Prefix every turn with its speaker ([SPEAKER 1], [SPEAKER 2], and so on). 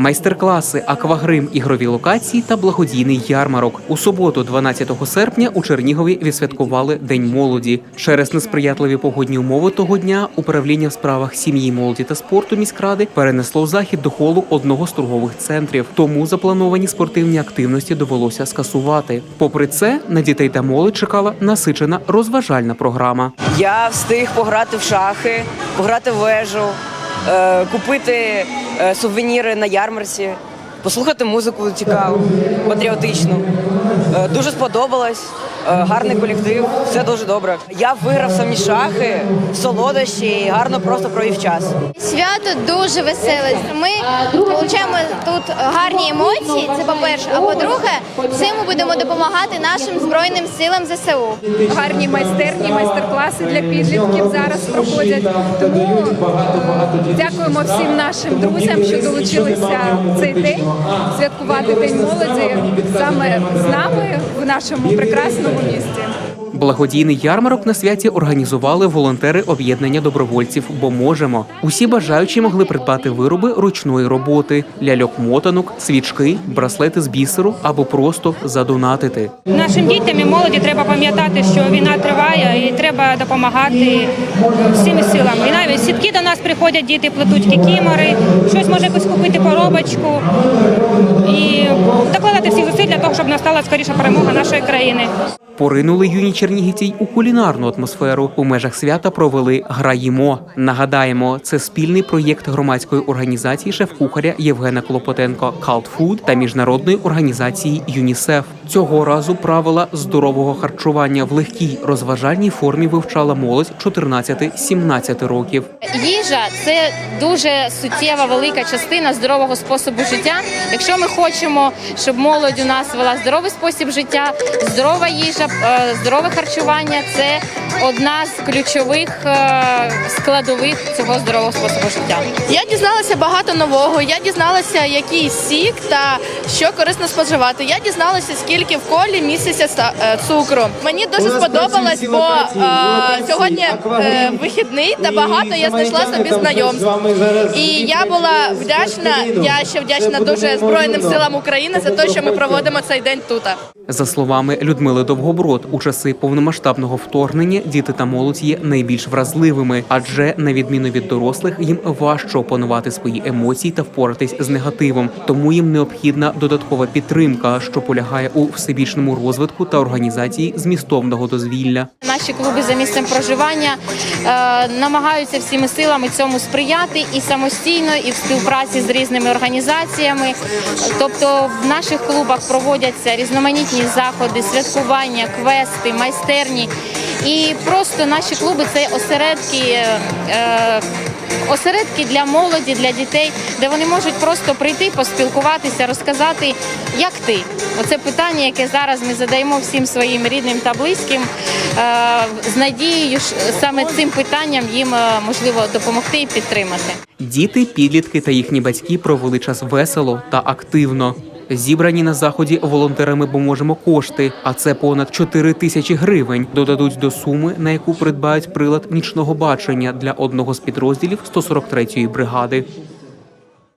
[SPEAKER 1] майстер-класи, аквагрим, ігрові локації та благодійний ярмарок. У суботу, 12 серпня, у Чернігові відсвяткували День молоді. Через несприятливі погодні умови того дня управління в справах сім'ї, молоді та спорту міськради перенесло захід до холу одного з торгових центрів. Тому заплановані спортивні активності довелося скасувати. Попри це, на дітей та молодь чекала насичена розважальна програма.
[SPEAKER 2] Я встиг пограти в шахи, пограти в вежу, е, купити сувеніри на ярмарці, послухати музику цікаву, патріотичну. Е, дуже сподобалось. Е, гарний колектив, все дуже добре. Я виграв самі шахи, солодощі і гарно просто провів час.
[SPEAKER 3] Свято дуже веселе. Ми отримуємо тут гарні емоції. Це по-перше. А по-друге, цим ми будемо допомагати нашим збройним силам ЗСУ.
[SPEAKER 4] гарні майстерні, майстер-класи для підлітків зараз проходять. Тому е, дякуємо всім нашим друзям, що долучилися в цей день святкувати День молоді саме з нами в нашому прекрасному місті.
[SPEAKER 1] Благодійний ярмарок на святі організували волонтери об'єднання добровольців, бо можемо. Усі бажаючі могли придбати вироби ручної роботи, ляльок-мотанок, свічки, браслети з бісеру або просто задонатити.
[SPEAKER 5] Нашим дітям і молоді треба пам'ятати, що війна триває і треба допомагати всіми силами. І навіть сітки до нас приходять, діти плетуть кікімори, щось може якось купити коробочку і докладати всіх зусиль для того, щоб настала скоріша перемога нашої країни.
[SPEAKER 1] Поринули юні чернігівці у кулінарну атмосферу. У межах свята провели Граїмо. Нагадаємо, це спільний проєкт громадської організації шеф-кухаря Євгена Клопотенко Food та міжнародної організації ЮНІСЕФ. Цього разу правила здорового харчування в легкій розважальній формі вивчала молодь 14-17 років.
[SPEAKER 6] Їжа це дуже суттєва велика частина здорового способу життя. Якщо ми хочемо, щоб молодь у нас вела здоровий спосіб життя, здорова їжа, здорове харчування це одна з ключових е, складових цього здорового способу життя.
[SPEAKER 7] Я дізналася багато нового. Я дізналася, який сік та що корисно споживати. Я дізналася, скільки в колі міститься ста- е, цукру. Мені дуже сподобалось, бо е, сьогодні е, вихідний та багато я знайшла собі знайомств. І я була вдячна. Я ще вдячна дуже Збройним силам України за те, що ми проводимо цей день тут.
[SPEAKER 1] За словами Людмили Довгоброд, у часи повномасштабного вторгнення діти та молодь є найбільш вразливими, адже на відміну від дорослих їм важче опанувати свої емоції та впоратись з негативом. Тому їм необхідна додаткова підтримка, що полягає у всебічному розвитку та організації змістовного дозвілля.
[SPEAKER 6] Наші клуби за місцем проживання е, намагаються всіми силами цьому сприяти і самостійно, і в співпраці з різними організаціями. Тобто в наших клубах проводяться різноманітні заходи, святкування, квести, майстерні. І просто наші клуби це осередки. е, Осередки для молоді, для дітей, де вони можуть просто прийти, поспілкуватися, розказати, як ти. Оце питання, яке зараз ми задаємо всім своїм рідним та близьким, е, з надією, саме цим питанням їм е, можливо допомогти і підтримати.
[SPEAKER 1] Діти, підлітки та їхні батьки провели час весело та активно. Зібрані на заході волонтерами поможемо кошти, а це понад 4 тисячі гривень. Додадуть до суми, на яку придбають прилад нічного бачення для одного з підрозділів 143-ї бригади.